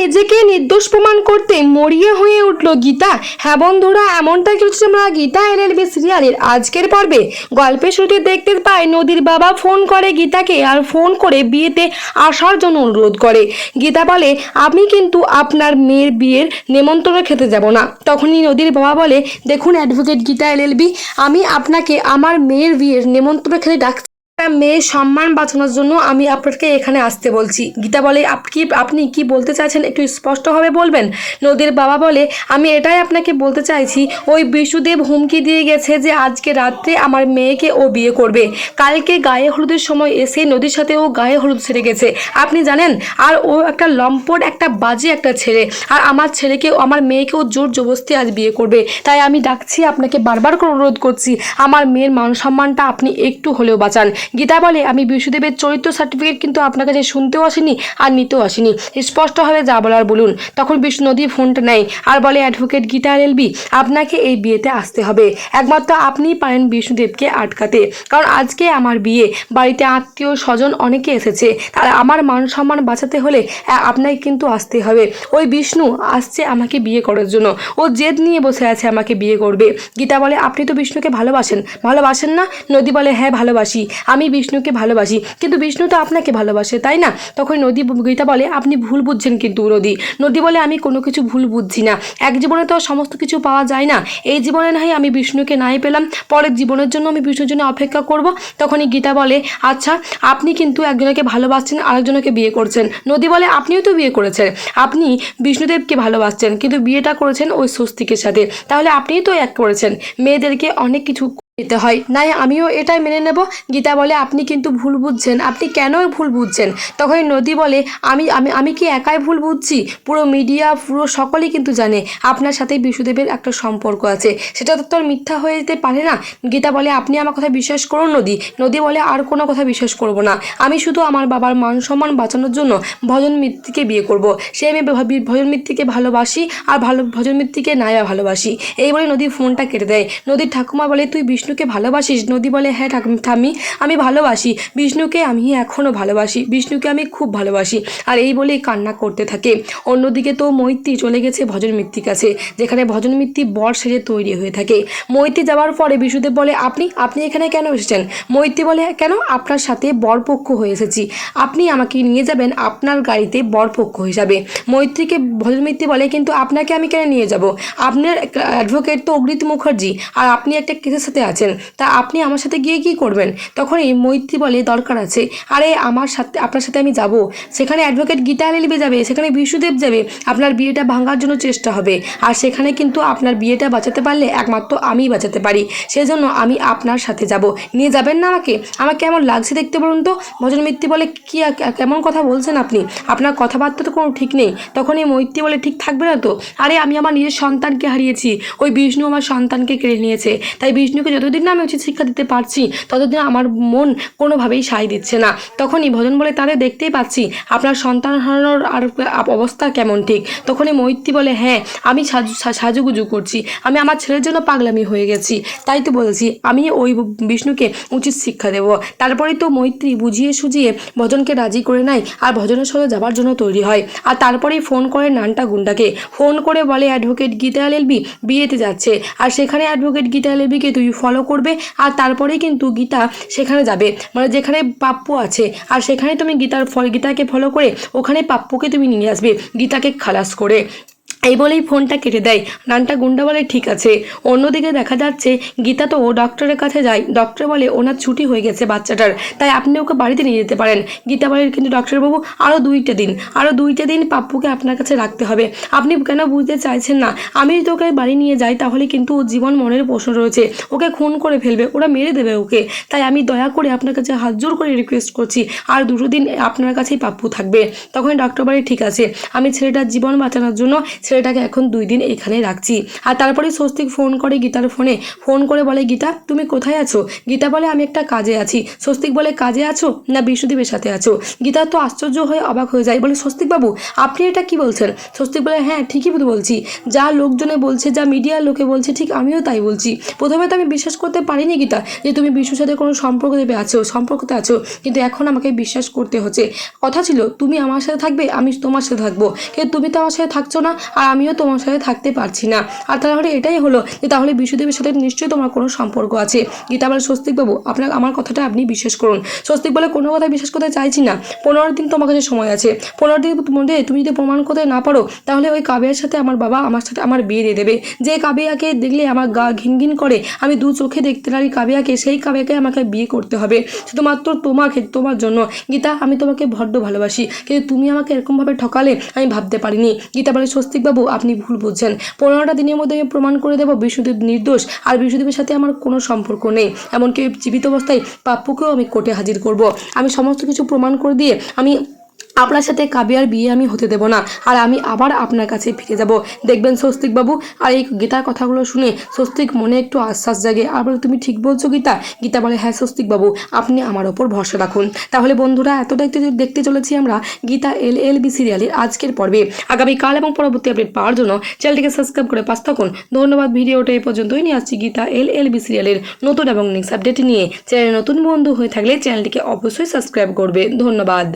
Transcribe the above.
নিজেকে নির্দোষ প্রমাণ করতে মরিয়ে হয়ে উঠল গীতা। হ্যাঁ বন্ধুরা এমনটাই চলছে আমরা গীতা এলএলবি সিরিয়ালের আজকের পর্বে গল্পের শুরুতে দেখতে পাই নদীর বাবা ফোন করে গীতাকে আর ফোন করে বিয়েতে আসার জন্য অনুরোধ করে। গীতা বলে, আমি কিন্তু আপনার মেয়ের বিয়ের নেমন্তন্ন খেতে যাব না। তখনই নদীর বাবা বলে, দেখুন অ্যাডভোকেট গীতা এলএলবি আমি আপনাকে আমার মেয়ের বিয়ের নেমন্তন্ন খেতে ডাকছি একটা মেয়ের সম্মান বাঁচানোর জন্য আমি আপনাকে এখানে আসতে বলছি। গীতা বলে, আপ কি আপনি কি বলতে চাইছেন? একটু স্পষ্টভাবে বলবেন? নদীর বাবা বলে, আমি এটাই আপনাকে বলতে চাইছি, ওই বিষ্ণুদেব হুমকি দিয়ে গেছে যে আজকে রাত্রে আমার মেয়েকে ও বিয়ে করবে। কালকে গায়ে হলুদের সময় এসে নদীর সাথে ও গায়ে হলুদ ছেড়ে গেছে। আপনি জানেন, আর ও একটা লম্পট, একটা বাজে একটা ছেলে। আর আমার ছেলেকে, আমার মেয়েকে ও জোর জবস্তি আজ বিয়ে করবে। তাই আমি ডাকছি, আপনাকে বারবার অনুরোধ করছি, আমার মেয়ের মান সম্মানটা আপনি একটু হলেও বাঁচান। গীতা বলে, আমি বিষ্ণুদেবের চরিত্র সার্টিফিকেট কিন্তু আপনার কাছে শুনতেও আসিনি আর নিতেও আসিনি। স্পষ্টভাবে যা বলার বলুন। তখন বিষ্ণু নদী ফোনটা নেয় আর বলে, অ্যাডভোকেট গীতা এলবি আপনাকে এই বিয়েতে আসতে হবে। একমাত্র আপনিই পারেন বিষ্ণুদেবকে আটকাতে। কারণ আজকে আমার বিয়ে, বাড়িতে আত্মীয় স্বজন অনেকে এসেছে। আর আমার মান সম্মান বাঁচাতে হলে আপনাকে কিন্তু আসতে হবে। ওই বিষ্ণু আসছে আমাকে বিয়ে করার জন্য। ও জেদ নিয়ে বসে আছে আমাকে বিয়ে করবে। গীতা বলে, আপনি তো বিষ্ণুকে ভালোবাসেন। ভালোবাসেন না? নদী বলে হ্যাঁ ভালোবাসি। আমি বিষ্ণুকে ভালোবাসি। কিন্তু বিষ্ণু তো আপনাকে ভালোবাসে, তাই না? তখন নদী গীতা বলে, আপনি ভুল বুঝছেন কিন্তু নদী নদী বলে, আমি কোনো কিছু ভুল বুঝছি না। এক জীবনে তো সমস্ত কিছু পাওয়া যায় না। এই জীবনে নাই আমি বিষ্ণুকে নাই পেলাম। পরের জীবনের জন্য আমি বিষ্ণুর জন্য অপেক্ষা করব। তখনই গীতা বলে আচ্ছা আপনি কিন্তু একজনকে ভালোবাসছেন, আরেকজনকে বিয়ে করছেন। নদী বলে, আপনিও তো বিয়ে করেছেন। আপনি বিষ্ণুদেবকে ভালোবাসছেন, কিন্তু বিয়েটা করেছেন ওই স্বস্তিকের সাথে। তাহলে আপনিই তো এক করেছেন। মেয়েদেরকে অনেক কিছু দিতে হয়। নাই, আমিও এটাই মেনে নেব। গীতা বলে, আপনি কিন্তু ভুল বুঝছেন। আপনি কেন ভুল বুঝছেন? তখন নদী বলে, আমি আমি আমি কি একাই ভুল বুঝছি? পুরো মিডিয়া, পুরো সকলেই কিন্তু জানে। আপনার সাথে বিষ্ণুদেবের একটা সম্পর্ক আছে। সেটা তো মিথ্যা হয়ে যেতে পারে না। গীতা বলে, আপনি আমার কথা বিশ্বাস করুন, নদী। নদী বলে, আর কোনো কথা বিশ্বাস করব না। আমি শুধু আমার বাবার মান সম্মান বাঁচানোর জন্য ভজন মিত্তিকে বিয়ে করব। সে আমি ভজন মিত্তিকে ভালোবাসি আর ভালো, ভজন মিত্তিকে নাইয়া ভালোবাসি। এই বলে নদী ফোনটা কেটে দেয়। নদীর ঠাকুমা বলে, তুই বিষ্ণুকে ভালোবাসিস? নদী বলে হ্যাঁ ঠাকুম ঠাম্মি, আমি ভালোবাসি। বিষ্ণুকে আমি এখনও ভালোবাসি। বিষ্ণুকে আমি খুব ভালোবাসি। আর এই বলেই কান্না করতে থাকে। অন্যদিকে তো মৈত্রী চলে গেছে ভজন মিত্তির কাছে, যেখানে ভজন মিত্তি বর সেজে তৈরি হয়ে থাকে। মৈত্রী যাওয়ার পরে বিষ্ণুদেব বলে, আপনি আপনি এখানে কেন এসেছেন? মৈত্রী বলে, কেন? আপনার সাথে বরপক্ষ হয়ে এসেছি। আপনি আমাকে নিয়ে যাবেন আপনার গাড়িতে বরপক্ষ হিসাবে। মৈত্রীকে ভজন মিত্তি বলে, কিন্তু আপনাকে আমি কেন নিয়ে যাব? আপনার অ্যাডভোকেট তো অগ্রিত মুখার্জি, আর আপনি একটা কেসের সাথে আছেন। তা আপনি আমার সাথে গিয়ে কি করবেন? তখনই মৈত্রী বলে, দরকার আছে। আরে, আমার সাথে, আপনার সাথে আমি যাব। সেখানে অ্যাডভোকেট গীতা লিবে যাবে সেখানে বিষ্ণুদেব যাবে। আপনার বিয়েটা ভাঙার জন্য চেষ্টা হবে। আর সেখানে কিন্তু আপনার বিয়েটা বাঁচাতে পারলে একমাত্র আমিই বাঁচাতে পারি। সেজন্য আমি আপনার সাথে যাব। নিয়ে যাবেন না আমাকে? আমার কেমন লাগছে দেখতে বলুন তো? ভজন মিত্তি বলে, কি কেমন কথা বলছেন আপনি? আপনার কথাবার্তা তো কোনো ঠিক নেই। তখন এই মৈত্রী বলে, ঠিক থাকবে না তো? আরে, আমি আমার নিজের সন্তানকে হারিয়েছি। ওই বিষ্ণু আমার সন্তানকে কেড়ে নিয়েছে। তাই বিষ্ণুকে যতদিন না আমি উচিত শিক্ষা দিতে পারছি, ততদিন আমার মন কোনোভাবেই সায় দিচ্ছে না। তখনই ভজন বলে তাদের দেখতেই পাচ্ছি, আপনার সন্তান হারানোর আর অবস্থা কেমন ঠিক? তখনই মৈত্রী বলে হ্যাঁ আমি সাজু সাজুগুজু করছি, আমি আমার ছেলের জন্য পাগলামি হয়ে গেছি, তাই তো বলেছি, আমি ওই বিষ্ণুকে উচিত শিক্ষা দেব। তারপরে তো মৈত্রী বুঝিয়ে সুঝিয়ে ভজনকে রাজি করে নেয়, আর ভজনের সঙ্গে যাবার জন্য তৈরি হয়। আর তারপরেই ফোন করে নানটা গুন্ডাকে। ফোন করে বলে, অ্যাডভোকেট গীতা এলবি বিয়েতে যাচ্ছে। আর সেখানে অ্যাডভোকেট গীতা এলবিকে তুই ফলো করবে, আর তারপরেই কিন্তু গীতা সেখানে যাবে। মানে যেখানে পাপ্পু আছে, আর সেখানে তুমি গীতার ফল, গীতাকে ফলো করে ওখানে পাপ্পুকে তুমি নিয়ে আসবে, গীতাকে খালাস করে। এই বলেই ফোনটা কেটে দেয়। নানটা গুন্ডা বলে, ঠিক আছে। অন্যদিকে দেখা যাচ্ছে, গীতা তো ও ডক্টরের কাছে যায়। ডক্টর বলে, ওনার ছুটি হয়ে গেছে বাচ্চাটার, তাই আপনি ওকে বাড়িতে নিয়ে যেতে পারেন। গীতা বলে, কিন্তু ডক্টরবাবু আরও দুইটা দিন আরও দুইটা দিন পাপ্পুকে আপনার কাছে রাখতে হবে। আপনি কেন বুঝতে চাইছেন না? আমি যদি ওকে বাড়ি নিয়ে যাই, তাহলে কিন্তু ওর জীবন মনের প্রশ্ন রয়েছে। ওকে খুন করে ফেলবে, ওরা মেরে দেবে ওকে। তাই আমি দয়া করে আপনার কাছে হাত জোর করে রিকোয়েস্ট করছি, আর দুটো দিন আপনার কাছেই পাপ্পু থাকবে। তখন ডক্টর বাড়ি ঠিক আছে। আমি ছেলেটার জীবন বাঁচানোর জন্য ছেলেটাকে এখন দুই দিন এখানে রাখছি। আর তারপরে স্বস্তিক ফোন করে গীতার ফোনে। ফোন করে বলে, গীতা, তুমি কোথায় আছো? গীতা বলে, আমি একটা কাজে আছি। স্বস্তিক বলে, কাজে আছো না বিষ্ণুদেবের সাথে আছো? গীতা তো আশ্চর্য হয়ে অবাক হয়ে যায়। বলে, স্বস্তিক বাবু, আপনি এটা কি বলছেন? স্বস্তিক বলে হ্যাঁ ঠিকই বলছি। যা লোকজনে বলছে, যা মিডিয়ার লোকে বলছে, ঠিক আমিও তাই বলছি। প্রথমে তো আমি বিশ্বাস করতে পারিনি গীতা যে তুমি বিষ্ণুর সাথে কোনো সম্পর্ক দেবে আছো, সম্পর্কতে আছো। কিন্তু এখন আমাকে বিশ্বাস করতে হচ্ছে। কথা ছিল, তুমি আমার সাথে থাকবে, আমি তোমার সাথে থাকব। কিন্তু তুমি তো আমার সাথে থাকছো না আর আমিও তোমার সাথে থাকতে পারছি না। আর তাহলে এটাই হলো যে তাহলে বিশ্বদেবের সাথে নিশ্চয়ই তোমার কোনো সম্পর্ক আছে। গীতা বলে, স্বস্তিক বাবু, আপনার, আমার কথাটা আপনি বিশ্বাস করুন। স্বস্তিক বলে, কোনো কথা বিশ্বাস করতে চাইছি না। পনেরো দিন তোমার কাছে সময় আছে। পনেরো দিনের মধ্যে তুমি যদি প্রমাণ করতে না পারো, তাহলে ওই কাবিয়ার সাথে আমার বাবা আমার সাথে আমার বিয়ে দিয়ে দেবে। যে কাবিয়াকে দেখলে আমার গা ঘিন ঘিন করে, আমি দু চোখে দেখতে পারি কাবিয়াকে, সেই কাবিয়াকে আমাকে বিয়ে করতে হবে। শুধুমাত্র তোমাকে, তোমার জন্য। গীতা, আমি তোমাকে বড্ড ভালোবাসি। কিন্তু তুমি আমাকে এরকমভাবে ঠকালে আমি ভাবতে পারিনি। গীতা বলে স্বস্তিকবাবু আপনি ভুল বুঝছেন। পনেরোটা দিনের মধ্যে আমি প্রমাণ করে দেবো বিষ্ণুদেব নির্দোষ, আর বিষ্ণুদেবের সাথে আমার কোনো সম্পর্ক নেই। এমনকি জীবিত অবস্থায় পাপ্পুকেও আমি কোর্টে হাজির করব। আমি সমস্ত কিছু প্রমাণ করে দিয়ে আমি আপনার সাথে কাবিয়ার বিয়ে আমি হতে দেব না, আর আমি আবার আপনার কাছে ফিরে যাব। দেখবেন স্বস্তিক বাবু, আর এই গীতার কথাগুলো শুনে স্বস্তিক মনে একটু আশ্বাস জাগে। আর বলে তুমি ঠিক বলছো গীতা? গীতা বলে হ্যাঁ স্বস্তিক বাবু, আপনি আমার ওপর ভরসা রাখুন। তাহলে বন্ধুরা এতটাই তো দেখতে চলেছি আমরা, গীতা এল এল বি সিরিয়ালের আজকের পর্বে। আগামীকাল এবং পরবর্তী আপডেট পাওয়ার জন্য চ্যানেলটিকে সাবস্ক্রাইব করে পাশ থাকুন। ধন্যবাদ, ভিডিওটা এই পর্যন্তই। নিয়ে আসছি গীতা এল এল বি সিরিয়ালের নতুন এবং নেক্সট আপডেট নিয়ে। চ্যানেল নতুন বন্ধু হয়ে থাকলে চ্যানেলটিকে অবশ্যই সাবস্ক্রাইব করবে। ধন্যবাদ।